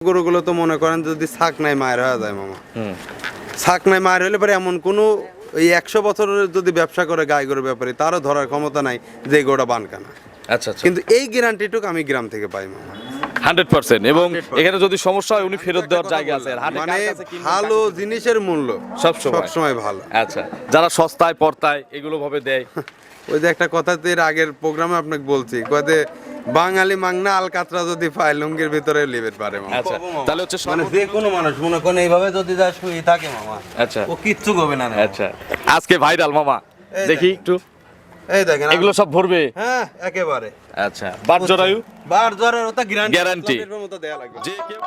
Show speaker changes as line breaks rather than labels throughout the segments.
গরুগুলো তো মনে করেন যদি শাক নাই মায়ের হয়ে যায় মামা। শাক নাই মায়ের হলে পরে এমন কোনো এই একশো বছরের যদি ব্যবসা করে গাই গরুর ব্যাপারে তারও ধরার ক্ষমতা নাই যে গরুটা বানকানা
আচ্ছা আচ্ছা।
কিন্তু এই গ্যারান্টিটুকু আমি গ্রাম থেকে পাই মামা।
Hundred percent. এবং এখানে যদি সমস্যা হয় উনি ফেরত দেওয়ার জায়গা আছে।
মানে ভালো জিনিসের মূল্য
সবসময়।
সবসময় ভালো।
আচ্ছা যারা সস্তায় পর্তায় এগুলো ভাবে দেয়।
ওই যে একটা কথা এর আগের প্রোগ্রামে আপনাকে বলছি কয়ে বাঙালি মাংনা আলকাতরা যদি পায় লুঙ্গির ভিতরে লিবেট পারে
আচ্ছা তাহলে হচ্ছে
মানে যে কোনো মানুষ মনে করেন এইভাবে যদি যা শুয়ে থাকে মামা।
আচ্ছা।
ও কিচ্ছু করবে না
আচ্ছা আজকে ভাইরাল মামা। দেখি একটু।
এই দেখেন
এগুলো সব ভরবে?
হ্যাঁ একেবারে।
আচ্ছা বার জরায়ু
বার জরায়ু ওটা গ্যারান্টি
এর
মতো দেয়া লাগবে।
যে কেউ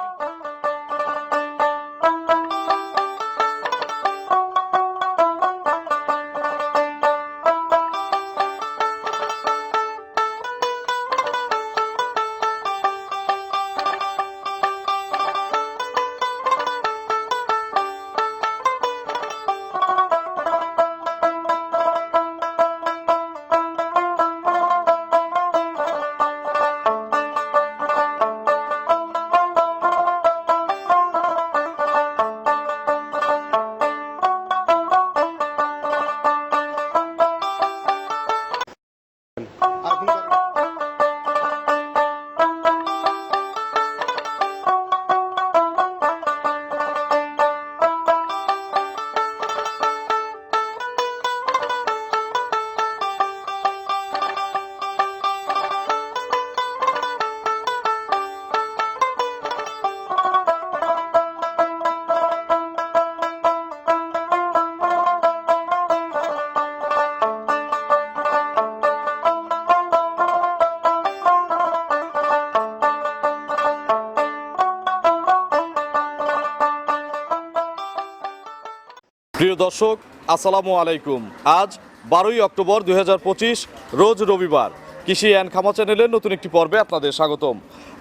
দর্শক, আসসালামু আলাইকুম। আজ বারোই অক্টোবর দুই হাজার পঁচিশ, রোজ রবিবার কৃষি অ্যান্ড খামা চ্যানেলের নতুন একটি পর্বে আপনাদের স্বাগতম।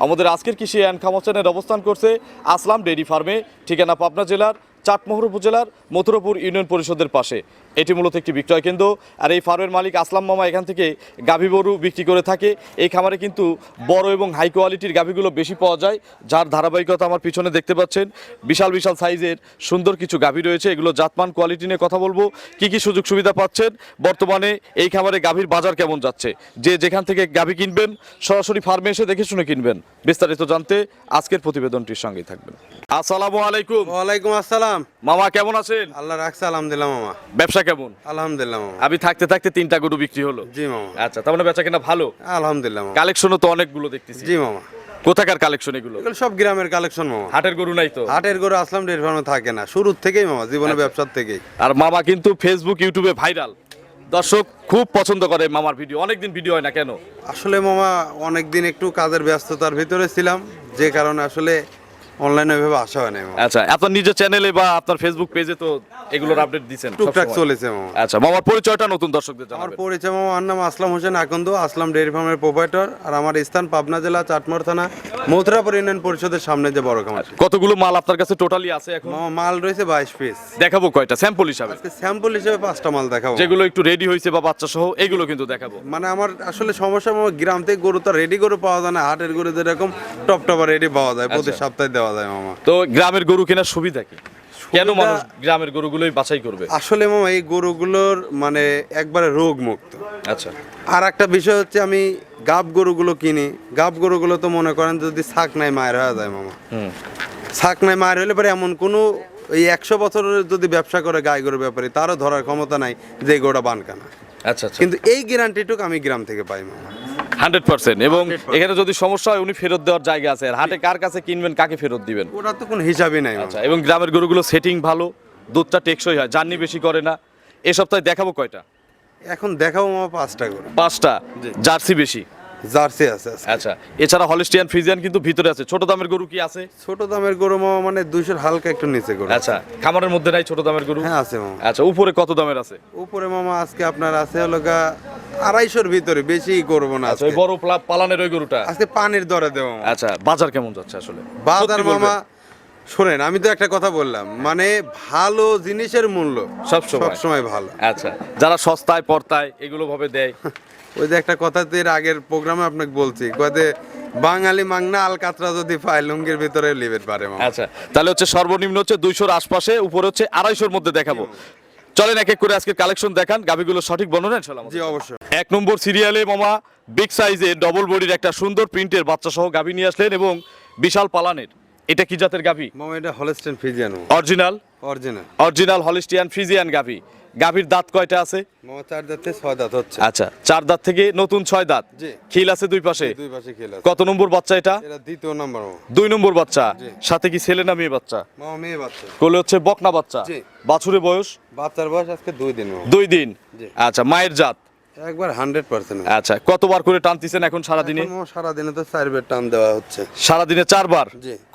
আমাদের আজকের কৃষি অ্যান্ড খামা চ্যানেল অবস্থান করছে আসলাম ডেইরি ফার্মে, ঠিকানা পাবনা জেলার, চাটমোহর উপজেলার, মথুরাপুর ইউনিয়ন পরিষদের পাশে। এটি মূলত একটি বিক্রয় কেন্দ্র। আর এই ফার্মের মালিক আসলাম মামা এখান থেকে গাভী গরু বিক্রি করে থাকে। এই খামারে কিন্তু বড় এবং হাই কোয়ালিটির গাভীগুলো বেশি পাওয়া যায় যার ধারাবাহিকতা আমার পিছনে দেখতে পাচ্ছেন। বিশাল বিশাল সাইজের সুন্দর কিছু গাভী রয়েছে এগুলো জাতমান কোয়ালিটি নিয়ে কথা বলব। কি কি সুযোগ সুবিধা পাচ্ছেন? বর্তমানে এই খামারে গাভীর বাজার কেমন যাচ্ছে? যে যেখান থেকে গাভী কিনবেন সরাসরি ফার্মে এসে দেখে শুনে কিনবেন। বিস্তারিত জানতে আজকের প্রতিবেদনটির সঙ্গেই থাকবেন। আসসালামু আলাইকুম।
ওয়ালাইকুম আসসালাম।
মামা কেমন আছেন?
আল্লাহ রাখছে আলহামদুলিল্লাহ মামা।
ব্যবসা কেমন?
আলহামদুলিল্লাহ মামা।
আমি থাকতে থাকতে তিনটা গরু বিক্রি হলো?
জি মামা।
আচ্ছা তার মানে বেচা কিনা ভালো?
আলহামদুলিল্লাহ মামা।
কালেকশনও তো অনেকগুলো দেখতেছি।
জি মামা।
কোথাকার কালেকশন এগুলো?
এগুলো সব গ্রামের কালেকশন মামা।
হাটের গরু নাই তো?
হাটের গরু আসলাম ডেয়ারি ফার্মে থাকে না। শুরুর থেকেই মামা জীবনে ব্যবসার থেকেই।
আর মামা কিন্তু ফেসবুক ইউটিউবে ভাইরাল দর্শক খুব পছন্দ করে মামার ভিডিও। অনেকদিন ভিডিও হয় না কেন?
আসলে মামা অনেকদিন একটু কাজের ব্যস্ততার ভিতরে ছিলাম। যে কারণে আসলে অনলাইনে ওইভাবে আসা হয় না
আচ্ছা আপনার নিজের চ্যানেলে বা আপনার ফেসবুক পেজে তো এগুলোর আপডেট দিচ্ছেন
টুকটাক চলেছে মামা।
আচ্ছা মামার পরিচয়টা নতুন দর্শকদের
আমার পরিচয় মামা আমার নাম আসলাম হোসেন আকন্দ আসলাম ডেয়ারি ফার্মের প্রোপাইটর আর আমার স্থান পাবনা জেলা চাটমোর থানা মথুরাপুর ইউনিয়ন পরিষদের সামনে যে বড় খামার।
কতগুলো মাল আপনার কাছে টোটালি আছে এখন?
মামা মাল রয়েছে বাইশ পিস
দেখাবো কয়টা স্যাম্পল হিসাবে।
আজকে স্যাম্পল হিসেবে পাঁচটা মাল দেখাবো।
যেগুলো একটু রেডি হয়েছে বা বাচ্চা সহ এগুলো কিন্তু দেখাবো।
মানে আমার আসলে সমস্যা গ্রাম থেকে গরু তো রেডি গরু পাওয়া যায় না হাটের গরু যেরকম টপ টপা রেডি পাওয়া যায় প্রতি
আচ্ছা।
সপ্তাহে দেওয়া যায় মামা।
তো গ্রামের গরু কেনার সুবিধা কি? কেন মানুষ গ্রামের গরুগুলোই বাছাই করবে?
আসলে মামা এই গরুগুলোর মানে একবারে রোগ মুক্ত
আচ্ছা।
আর একটা বিষয় হচ্ছে আমি গাব গরুগুলো কিনি। গাব গরুগুলো তো মনে করেন যদি শাক নাই মায়ের হয়ে যায় মামা। শাক নাই মায়ের হলে পরে এমন কোনো এই একশো বছরের যদি ব্যবসা করে গাই গরুর ব্যাপারে তারও ধরার ক্ষমতা নাই যে গরুটা বানকানা।
আচ্ছা আচ্ছা।
কিন্তু এই গ্যারান্টিটুকু আমি গ্রাম থেকে পাই মামা।
Hundred percent. এবং এখানে যদি সমস্যা হয় উনি ফেরত দেওয়ার জায়গা আছে। আর হাটে কার কাছে কিনবেন কাকে ফেরত দিবেন?
ওটা তো কোনো হিসাবই নাই
আচ্ছা এবং গ্রামের গরুগুলো সেটিং ভালো দুধটা টেকসই হয় জার্নি বেশি করে না। এ সপ্তাহে দেখাবো কয়টা?
এখন দেখাবো আমার পাঁচটা গরু।
পাঁচটা জার্সি বেশি।
জার্সি আছে
আচ্ছা এছাড়া হলিস্টিয়ান ফ্রিজিয়ান কিন্তু ভিতরে আছে। ছোট দামের গরু কি আছে?
ছোট দামের গরু মামা মানে দুইশোর হালকা একটু নিচে গরু।
আচ্ছা খামারের মধ্যে নাই ছোট দামের গরু?
হ্যাঁ আছে মামা।
আচ্ছা উপরে কত দামের আছে?
উপরে মামা আজকে আপনার আছে হলো গা আড়াইশোর ভিতরে বেশি করব না
আচ্ছা ওই বড় প্লা- পালানের ওই গরুটা?
আজকে পানির দরে দেবো
আচ্ছা বাজার কেমন যাচ্ছে আসলে?
বাজার মামা শোনেন আমি তো একটা কথা বললাম। মানে ভালো জিনিসের মূল্য
সবসময়।
সবসময় ভালো।
আচ্ছা যারা সস্তায় পর্তায় এগুলো ভাবে দেয়।
ওই যে একটা কথা তো এর আগের প্রোগ্রামে আপনাকে বলছি কয়ে বাঙালি মাংনা আলকাতরা যদি পায় লুঙ্গির ভিতরে লিবের পারে
আচ্ছা তাহলে হচ্ছে সর্বনিম্ন হচ্ছে দুইশোর আশপাশে উপরে হচ্ছে আড়াইশোর মধ্যে দেখাবো। চলেন এক এক করে আজকে কালেকশন দেখান গাভিগুলো সঠিক বর্ণনা
জি অবশ্যই।
এক নম্বর সিরিয়ালে মামা বিগ সাইজের ডবল বডির একটা সুন্দর প্রিন্টের বাচ্চা সহ গাভি নিয়ে আসলেন এবং বিশাল পালানের। এটা কি জাতের গাভি?
মামা এটা Holstein Friesian
original
original
original Holstein Friesian গাভী। গাভীর দাঁত কয়টা আছে?
মামা চার দাঁতে ছয় দাঁত হচ্ছে।
আচ্ছা চার দাঁত থেকে নতুন ছয় দাঁত। খিল আছে দুই পাশে?
দুই পাশে খেলা
কত নম্বর বাচ্চা এটা?
এটা দ্বিতীয় নাম্বার
দুই নম্বর বাচ্চা? সাথে কি ছেলে না মেয়ে বাচ্চা?
মামা মেয়ে বাচ্চা।
কোলে হচ্ছে বকনা বাচ্চা।
জি।
বাছুরে বয়স?
বাচ্চার বয়স আজকে দুই দিন
দুই দিন।
জি।
আচ্ছা মায়ের জাত?
একবার হান্ড্রেড পার্সেন্ট
আচ্ছা কতবার করে টানতেছেন এখন সারাদিনে?
সারাদিনে তো টান দেওয়া হচ্ছে।
সারাদিনে চারবার?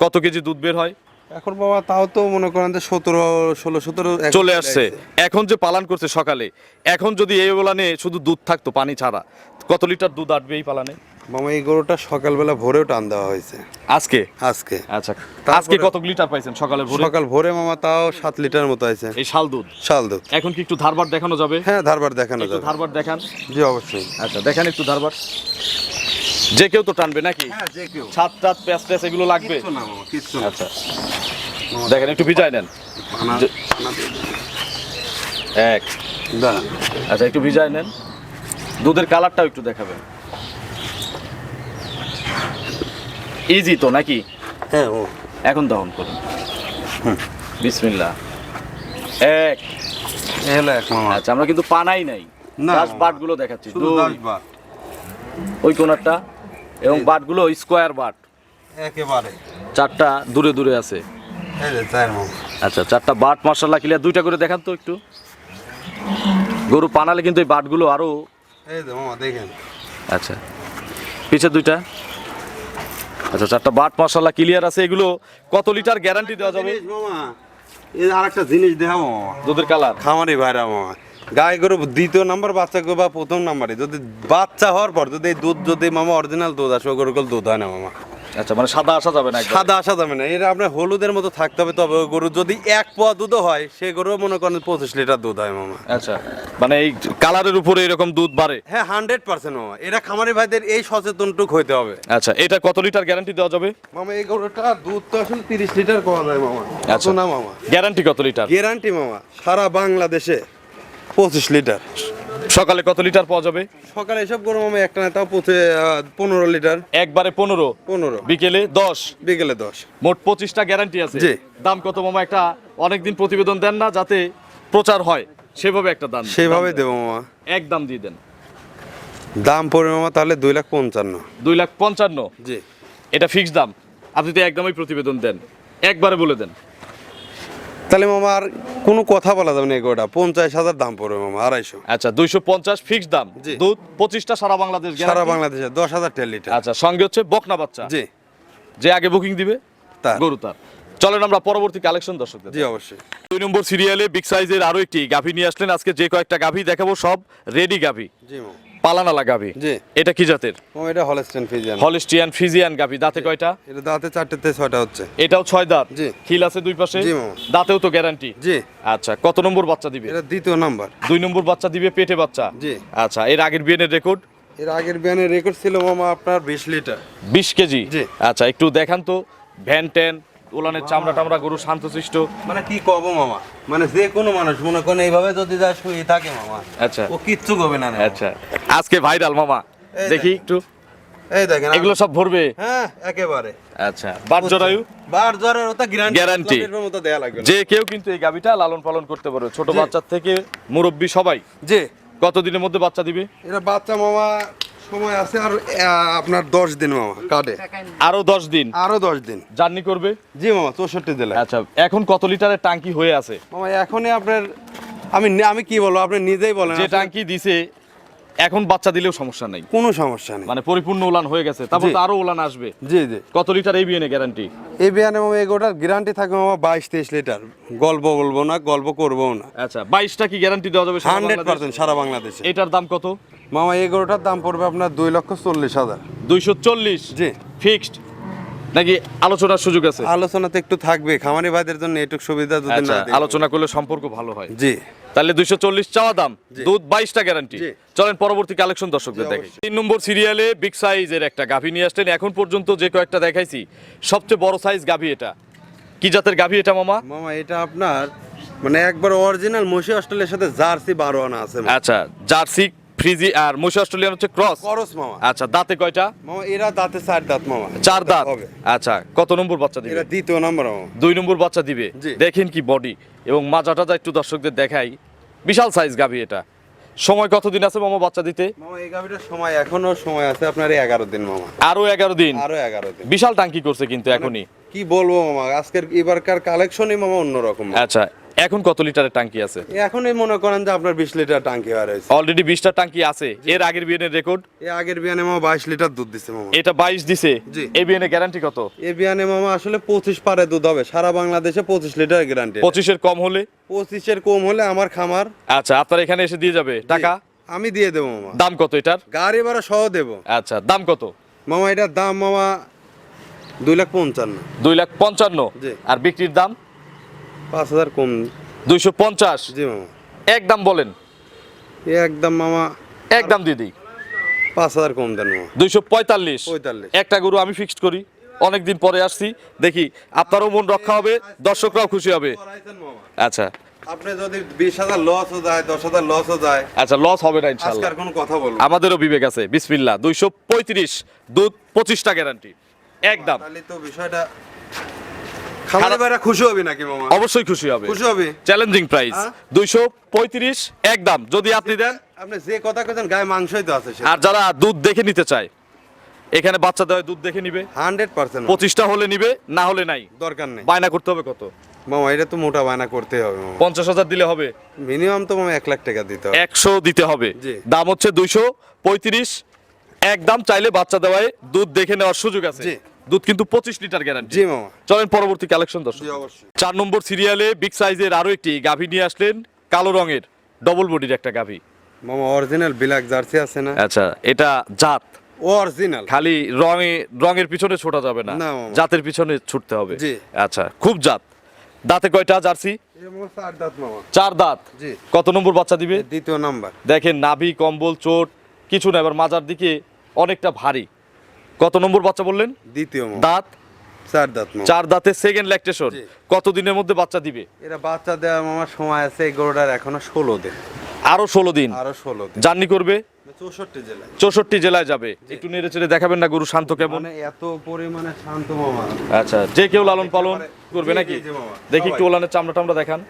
কত কেজি দুধ বের হয়?
এখন বাবা তাও তো মনে করেন যে সতেরো ষোলো সতেরো
চলে আসছে। এখন যে পালন করছে সকালে এখন যদি এই ওলানে শুধু দুধ থাকতো পানি ছাড়া কত লিটার দুধ আটবে এই পালানে?
মামা এই গরুটা সকালবেলা ভোরেও টান দেওয়া হয়েছে।
আজকে?
আজকে।
আচ্ছা আজকে কত লিটার পাইছেন সকালে ভোরে?
সকাল ভোরে মামা তাও সাত লিটার মতো আছে
এই শাল দুধ?
শাল দুধ।
এখন কি একটু ধারবার দেখানো যাবে?
হ্যাঁ ধারবার দেখানো যাবে।
ধারবার দেখান।
জি অবশ্যই।
আচ্ছা দেখেন একটু ধারবার। যে কেউ তো টানবে নাকি?
হ্যাঁ যে কেউ।
ছাদ টাত প্যাঁচ ট্যাচ এগুলো লাগবে?
কিচ্ছু না মামা কিচ্ছু না।
আচ্ছা। দেখেন একটু ভিজাই নেন। এক। আচ্ছা একটু ভিজাই নেন। দুধের কালারটাও একটু দেখাবেন। ইজি তো নাকি?
হ্যাঁ ও।
এখন দহন করুন। বিসমিল্লাহ। এক।
এ হলো এক মামা
আচ্ছা আমরা কিন্তু পানাই নাই।
মামা।
বাটগুলো দেখাচ্ছি। দুই, ওই কোনারটা এবং বাটগুলো স্কোয়ার বাট।
একেবারে।
চারটা দূরে দূরে আছে।
এই যে চার মামা
আচ্ছা চারটা বাট মার্শাল্লাহ ক্লিয়ার দুইটা করে দেখান তো একটু। গরু পানালে কিন্তু এই বাটগুলো আরও
এই যে মামা দেখেন।
আচ্ছা। পিছে দুইটা। আচ্ছা চারটা বাট মশলা ক্লিয়ার আছে এগুলো কত লিটার গ্যারান্টি দেওয়া যাবে?
জিনিস মামা এই আরেকটা জিনিস দেখাবো
দুধের কালার
খামারি ভাইরা মামা গাই গরু দ্বিতীয় নাম্বার বাচ্চা গরু বা প্রথম নাম্বারে যদি বাচ্চা হওয়ার পর যদি এই দুধ যদি মামা অরিজিনাল দুধ আসবে গরু গুলো দুধ হয় না মামা।
আচ্ছা মানে সাদা আসা যাবে না
সাদা আসা যাবে না। এটা আপনার হলুদের মতো থাকতে হবে তবে ওই গরু যদি এক পোয়া দুধও হয় সে গরু মনে করেন পঁচিশ লিটার দুধ হয় মামা।
আচ্ছা মানে এই কালারের উপরে এরকম দুধ বাড়ে?
হ্যাঁ হান্ড্রেড পার্সেন্ট মামা। এটা খামারি ভাইদের এই সচেতনটুক হইতে হবে।
আচ্ছা এটা কত লিটার গ্যারান্টি দেওয়া যাবে?
মামা এই গরুটা দুধ তো আসলে তিরিশ লিটার পাওয়া যায় মামা।
আচ্ছা।
আচ্ছা না মামা?
গ্যারান্টি কত লিটার?
গ্যারান্টি মামা সারা বাংলাদেশে পঁচিশ লিটার।
সকালে কত লিটার পাওয়া যাবে?
সকালে এসব গরু মামা একটা তাও পনেরো লিটার।
একবারে পনেরো?
পনেরো।
বিকেলে দশ?
বিকেলে দশ।
মোট পঁচিশটা গ্যারান্টি আছে।
জি।
দাম কত মামা? একটা অনেকদিন প্রতিবেদন দেন না যাতে প্রচার হয়। সেভাবে একটা দাম।
সেভাবে দেবো মামা।
এক দাম দিয়ে দেন।
দাম পড়বে মামা তাহলে দুই লাখ পঞ্চান্ন।
দুই লাখ পঞ্চান্ন?
জি।
এটা ফিক্স দাম। আপনি তো একদমই প্রতিবেদন দেন। একবারে বলে দেন।
তাহলে মামা আর কোনো কথা বলা যাবে না এগোটা পঞ্চাশ হাজার দাম পড়বে মামা আড়াইশো।
আচ্ছা দুইশো পঞ্চাশ ফিক্স দাম। দুধ পঁচিশটা সারা বাংলাদেশ
সারা বাংলাদেশে দশ হাজার টেন লিটার
আচ্ছা সঙ্গে হচ্ছে বকনা বাচ্চা।
জি।
যে আগে বুকিং দিবে
তার।
গরু তার। চলেন আমরা পরবর্তী কালেকশন দর্শকদের
জি অবশ্যই।
দুই নম্বর সিরিয়ালে বিগ সাইজের আরও একটি গাভী নিয়ে আসলেন। আজকে যে কয়েকটা গাভী দেখাবো সব রেডি গাভী।
জি
গাভী
জি।
এটা কি জাতের?
মামা এটা হলস্টেন ফিজিয়ান
হলিস্টিয়ান ফিজিয়ান গাভী দাঁতে কয়টা?
এটা দাঁতে চারটেতে ছয়টা হচ্ছে।
এটাও ছয় দাঁত?
জি।
খিল আছে দুই পাশে?
জি।
দাঁতেও তো গ্যারান্টি
জি।
আচ্ছা কত নম্বর বাচ্চা দিবে?
এটা দ্বিতীয় নাম্বার।
দুই নম্বর বাচ্চা দিবে পেটে বাচ্চা?
জি।
আচ্ছা এর আগের বিয়েনের রেকর্ড
এর আগের বিয়ানের রেকর্ড ছিল মামা আপনার বিশ লিটার।
বিশ কেজি?
জি।
আচ্ছা একটু দেখান তো। ভ্যান ট্যান ওলানের চামড়া টামড়া গরু শান্তশিষ্ট।
মানে কি কব মামা? মানে যে কোনো মানুষ মনে করেন এইভাবে যদি যা শুয়ে থাকে মামা।
আচ্ছা।
ও কিচ্ছু করবে না
আচ্ছা। আজকে ভাইরাল মামা। দেখি একটু।
এই দেখেন।
এগুলো সব ভরবে?
হ্যাঁ একেবারে।
আচ্ছা। বাট জরায়ু?
বার জ্বরের ওটা গ্যারান্টি। মতো দেয়া লাগবে
যে কেউ কিন্তু এই গাবিটা লালন পালন করতে পারবে। ছোট
জি।
বাচ্চার থেকে মুরব্বী সবাই।
জি।
কত দিনের মধ্যে বাচ্চা দিবে?
এটা বাচ্চা মামা সময় আছে আর আপনার দশ দিন মামা কাটে।
আরও দশ দিন?
আরও দশ দিন।
জার্নি করবে?
জি মামা চৌষট্টি জেলা
আচ্ছা এখন কত লিটারের টাঙ্কি হয়ে আছে?
মামা এখনই আপনার আমি আমি কি বলব আপনি নিজেই বলেন।
যে
ট্যাঙ্কি
টাঙ্কি দিছে এখন বাচ্চা দিলেও সমস্যা নাই।
কোনো সমস্যা নেই।
মানে পরিপূর্ণ উলান হয়ে গেছে তারপর। তো আরও উলান আসবে।
জি জি।
কত লিটার এই বিয়ে গ্যারান্টি
বিয়ানে মামা এগোটার গ্যারান্টি থাকবে মামা বাইশ তেইশ লিটার। গল্প বলব না গল্প করব না।
আচ্ছা বাইশটা কি গ্যারান্টি দেওয়া যাবে সারা
হান্ড্রেড
বাংলাদেশ?
পার্সেন্ট সারা বাংলাদেশে।
এটার দাম কত?
মামা এগোটার দাম পড়বে আপনার দুই লক্ষ চল্লিশ হাজার।
দুইশো চল্লিশ?
জি।
ফিক্সড? নাকি আলোচনার সুযোগ আছে?
আলোচনা তো একটু থাকবে খামারি ভাইদের জন্য একটু সুবিধা যদি
আচ্ছা
না
আলোচনা করলে সম্পর্ক ভালো হয়।
জি।
তাহলে দুইশো চল্লিশ চাওয়া দাম। দুধ বাইশটা গ্যারান্টি চলেন পরবর্তী কালেকশন দর্শকদের দেখে তিন নম্বর সিরিয়ালে বিগ সাইজের একটা গাভী নিয়ে আসলেন। এখন পর্যন্ত যে কয়েকটা দেখাইছি সবচেয়ে বড় সাইজ গাভী এটা। কি জাতের গাভী এটা মামা?
মামা এটা আপনার মানে একবার অরিজিনাল মসি অস্ট্রেলিয়ার সাথে জার্সি বারো আনা আছে
আচ্ছা জার্সি ফ্রিজি আর মুশি অস্ট্রেলিয়ান হচ্ছে ক্রস
করস মামা।
আচ্ছা দাঁতে কয়টা?
মামা এরা দাঁতে চার দাঁত মামা।
চার দাঁত? আচ্ছা কত নম্বর বাচ্চা দিবে?
এরা দ্বিতীয় নম্বর মামা।
দুই নম্বর বাচ্চা দিবে। দেখেন কি বডি এবং মাজাটা যা একটু দর্শকদের দেখাই। বিশাল সাইজ গাভি এটা। সময় কতদিন আছে মামা বাচ্চা দিতে?
মামা এই গাভিটার সময় এখনও সময় আছে আপনার এই এগারো দিন মামা।
আরও এগারো দিন?
আরও এগারো দিন।
বিশাল টাঙ্কি করছে কিন্তু এখনই।
কি বলব মামা আজকের এবারকার কালেকশনই মামা অন্যরকম।
আচ্ছা এখন কত লিটারের টাঙ্কি আছে?
এখনই মনে করেন যে আপনার বিশ লিটার টাঙ্কি হয়ে রয়েছে।
অলরেডি বিশটা টাঙ্কি আছে। এর আগের বিয়ানের রেকর্ড
এই আগের বিয়ানে মামা বাইশ লিটার দুধ দিচ্ছে মামা।
এটা বাইশ দিছে। এই বিয়ানের গ্যারান্টি কত?
এই বিয়ানে মামা আসলে পঁচিশ পারে দুধ হবে। সারা বাংলাদেশে পঁচিশ লিটার গ্যারান্টি
পঁচিশের কম হলে?
পঁচিশের কম হলে আমার খামার।
আচ্ছা আপনার এখানে এসে দিয়ে যাবে। টাকা?
আমি দিয়ে দেবো মামা।
দাম কত এটার?
গাড়ি ভাড়া সহ দেবো।
আচ্ছা দাম কত?
মামা এটার দাম মামা দুই লাখ পঞ্চান্ন।
দুই লাখ পঞ্চান্ন?
জি।
আর বিক্রির দাম?
পাঁচ হাজার কম।
দুইশো পঞ্চাশ?
জি মামা।
এক দাম বলেন।
একদম মামা।
এক দাম দিয়ে দিই।
পাঁচ হাজার কম দেন মামা।
দুইশো পঁয়তাল্লিশ।
পঁয়তাল্লিশ।
একটা গরু আমি ফিক্সড করি। অনেকদিন পরে আসছি। দেখি আপনারও মন রক্ষা হবে দর্শকরাও খুশি হবে। আচ্ছা।
আপনি যদি বিশ হাজার লসও যায় দশ হাজার লসও যায়
আচ্ছা লস হবে না ইনশাল্লাহ
কোনো কথা বলব
আমাদেরও বিবেক আছে। বিসমিল্লা দুইশো পঁয়ত্রিশ দুধ পঁচিশটা গ্যারান্টি একদম
তাহলে তো বিষয়টা খামারি ভাইরা খুশি হবি নাকি মামা?
অবশ্যই খুশি হবে।
খুশি হবি?
চ্যালেঞ্জিং প্রাইস
হ্যাঁ?
দুইশো পঁয়ত্রিশ একদম যদি আপনি দেন
আপনি যে কথা কেছেন গায়ে মাংসই তো আছে
আর যারা দুধ দেখে নিতে চায় এখানে বাচ্চা দুধ দেখে নিবে।
Hundred percent.
পঁচিশটা হলে নিবে না হলে নাই।
দরকার নেই।
বায়না করতে হবে কত?
মামা এটা তো মোটা বায়না করতে হবে
পঞ্চাশ হাজার দিলে হবে।
মিনিমাম তো মামা এক লাখ টাকা দিতে হবে।
একশো দিতে হবে। দাম হচ্ছে দুইশো পঁয়ত্রিশ। একদম চাইলে বাচ্চা দেওয়ায় দুধ দেখে নেওয়ার সুযোগ আছে। দুধ কিন্তু পঁচিশ লিটার গ্যারান্টি
জি মামা।
চলেন পরবর্তী কালেকশন দর্শক। চার নম্বর সিরিয়ালে বিগ সাইজের আরও একটি গাভী নিয়ে আসলেন কালো রঙের ডবল বডির একটা গাভী।
মামা অরিজিনাল ব্ল্যাক জার্সি আছে না?
আচ্ছা এটা জাত।
অরিজিনাল
খালি রঙে রঙের পিছনে ছোটা যাবে না। জাতের পিছনে ছুটতে হবে।
জি।
আচ্ছা খুব জাত। দাঁতে কয়টা জার্সি?
চার দাঁত।
কত নম্বর বাচ্চা দিবে?
দ্বিতীয় নাম্বার।
দেখেন নাভি কম্বল চোট কিছু না এবার মাজার দিকে অনেকটা ভারী। কত নম্বর বাচ্চা বললেন?
দ্বিতীয়
দাঁত?
চার দাঁত
চার দাঁতে সেকেন্ড ল্যাকটেশন
জি।
কত দিনের মধ্যে বাচ্চা দিবে?
এরা বাচ্চা দেওয়ার মামার সময় আছে এই গরুটার এখনও ষোলো দিন।
আরও ষোলো দিন?
আরও ষোলো দিন।
জার্নি করবে?
চৌষট্টি জেলায়।
চৌষট্টি জেলায় যাবে। একটু নেড়ে চেড়ে দেখাবেন না গরু শান্ত কেমন?
মানে এত পরিমাণে শান্ত মামা।
আচ্ছা যে কেউ লালন পালন করবে নাকি। দেখি একটু ওলানের চামড়া টামড়া দেখান।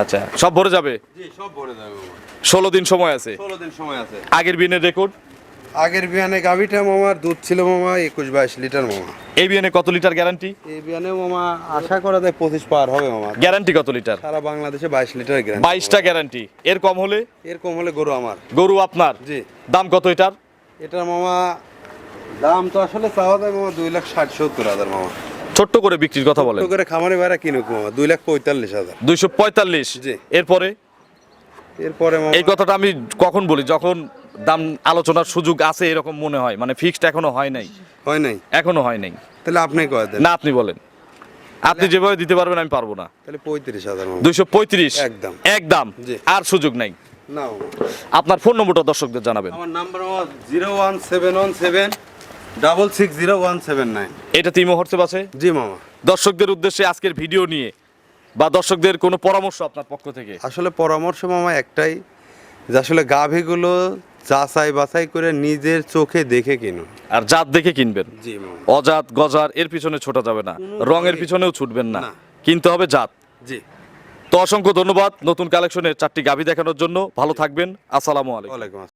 আচ্ছা সব ভরে যাবে?
জি সব ভরে যাবে
ষোলো দিন সময় আছে।
ষোলো দিন সময় আছে।
আগের বিনের রেকর্ড
আগের বিয়ানে গাভিটা মামার দুধ ছিল মামা একুশ বাইশ লিটার মামা।
এই বিয়ানে কত লিটার গ্যারান্টি?
এই বিয়ানে মামা আশা করা যায় পঁচিশ পার হবে মামা।
গ্যারান্টি কত লিটার?
সারা বাংলাদেশে বাইশ লিটার গ্রাম
বাইশটা গ্যারান্টি। এর কম হলে?
এর কম হলে গরু আমার।
গরু আপনার?
জি।
দাম কত এটার?
এটার মামা দাম তো আসলে চাওয়া যায় মামা দুই লাখ ষাট সত্তর হাজার মামা।
ছোট্ট করে বিক্রির কথা বলেন।
তো করে খামারে ভাড়া কিনুক মামা দুই লাখ পঁয়তাল্লিশ হাজার।
দুইশো পঁয়তাল্লিশ।
জি।
এরপরে?
এরপরে
এই কথাটা আমি কখন বলি? যখন দাম আলোচনার সুযোগ আছে এরকম মনে হয়। মানে ফিক্সড এখনও হয় নাই।
হয় নাই?
এখনও হয় নাই।
তাহলে আপনি কয় দেন?
না আপনি বলেন। আপনি যেভাবে দিতে পারবেন আমি পারব না।
তাহলে পঁয়ত্রিশ হাজার
দুইশো পঁয়ত্রিশ?
একদম।
একদম। আর সুযোগ নাই। আপনার ফোন নম্বরটা দর্শকদের জানাবেন।
আমার number zero one seven one seven double six zero one seven nine.
এটা তিমো হোয়াটসঅ্যাপ আছে?
জি মামা।
দর্শকদের উদ্দেশ্যে আজকের ভিডিও নিয়ে বা দর্শকদের কোনো পরামর্শ আপনার পক্ষ থেকে?
আসলে পরামর্শ মামা একটাই যে আসলে গাভীগুলো যাচাই বাছাই করে নিজের চোখে দেখে কিনুন।
আর জাত দেখে কিনবেন। অজাত গজার এর পিছনে ছোটা যাবে না। রঙের পিছনেও ছুটবেন না। কিনতে হবে জাত।
জি।
তো অসংখ্য ধন্যবাদ নতুন কালেকশনের চারটি গাভী দেখানোর জন্য। ভালো থাকবেন। আসসালামু আলাইকুম।